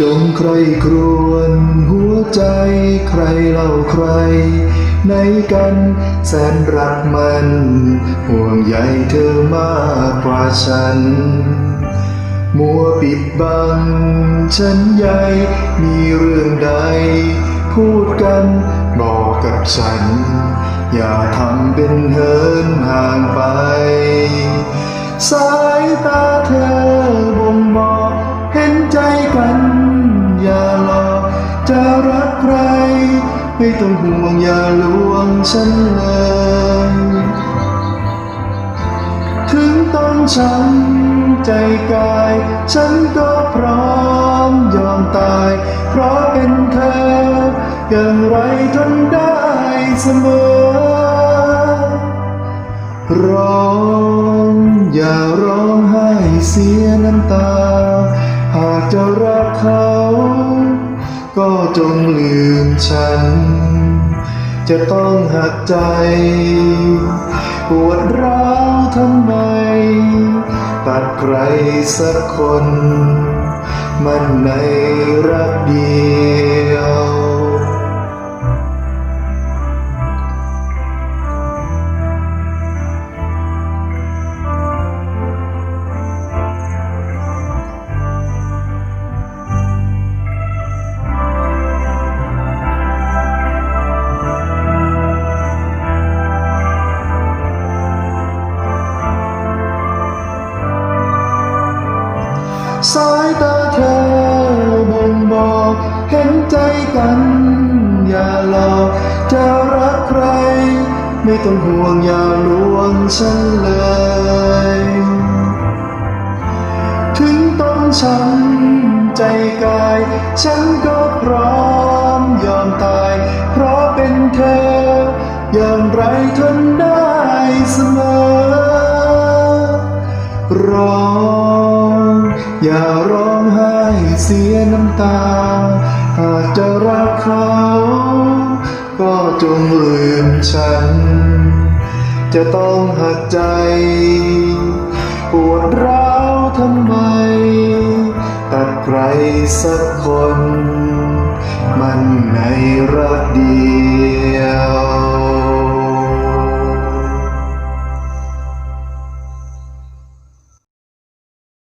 จงใครครวนหัวใจใครเล่าใครไหนกันแสนรักมัน ห่วงใยเธอมากกว่าฉัน มัวปิดบัง ฉันใหญ่มีเรื่องใด พูดกันบอกกับฉัน อย่าทำเป็นเหินห่างไป สายตาเธอ ไม่ต้องห่วงอย่าลวงฉันเลย ถึงต้องช้ำใจกาย ฉันก็พร้อมยอมตาย เพราะเป็นเธอ อย่างไรทนได้เสมอ ร้องอย่าร้องไห้เสียน้ำตา หากจะรักเขา จงลืมฉัน จะต้องหักใจ ปวดร้าวทำไม ตัดใครสักคน มันในรักเดียวายตาเธอบ่งบอกเห็นใจกัน อย่าหลอกจะรักใคร ไม่ต้องห่วงอย่าลวงฉันเลย ถึงต้องช้ำใจกาย ฉันก็ ร้องไห้เสียน้ำตา หากจะรักเขา ก็จงลืมฉัน จะต้องหักใจ ปวดร้าวทำไม ตัดใครสักคน มันในรักเดียว